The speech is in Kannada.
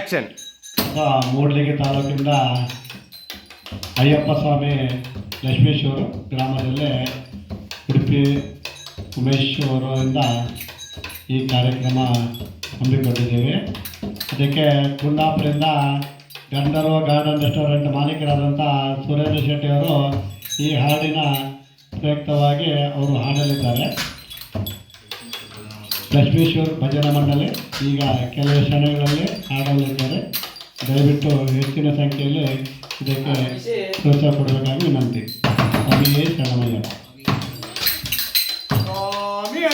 ಆಕ್ಷನ್ ಮೂಡ್ಲಿಗಿ ತಾಲೂಕಿಂದ ಅಯ್ಯಪ್ಪ ಸ್ವಾಮಿ ಲಕ್ಷ್ಮೇಶ್ವರ ಗ್ರಾಮದಲ್ಲೇ ಉಡುಪಿ ಉಮೇಶ್ ಅವರಿಂದ ಈ ಕಾರ್ಯಕ್ರಮ ಹಮ್ಮಿಕೊಂಡಿದ್ದೇವೆ. ಅದಕ್ಕೆ ಕುಂದಾಪುರದಿಂದ ಗಂಧರ್ವ ಗಾರ್ಡನ್ ರೆಸ್ಟೋರೆಂಟ್ ಮಾಲೀಕರಾದಂಥ ಸುರೇಂದ್ರ ಶೆಟ್ಟಿ ಅವರು ಈ ಹಾಡಿನ ಪ್ರಯುಕ್ತವಾಗಿ ಅವರು ಹಾಡಲಿದ್ದಾರೆ. ಲಕ್ಷ್ಮೇಶ್ವರ್ ಭಜನಾ ಮಂಡಳಿ, ಈಗ ಕೆಲವು ಕ್ಷಣಗಳಲ್ಲಿ ಹಾಡಲಿದ್ದಾರೆ. ದಯವಿಟ್ಟು ಹೆಚ್ಚಿನ ಸಂಖ್ಯೆಯಲ್ಲಿ ಇದಕ್ಕೆ ಪ್ರೋತ್ಸಾಹ ಕೊಡಬೇಕಾಗಿ ವಿನಂತಿ. ಸ್ವಾಮಿಯೇ ಶರಣಮಯ್ಯ ಸ್ವಾಮಿ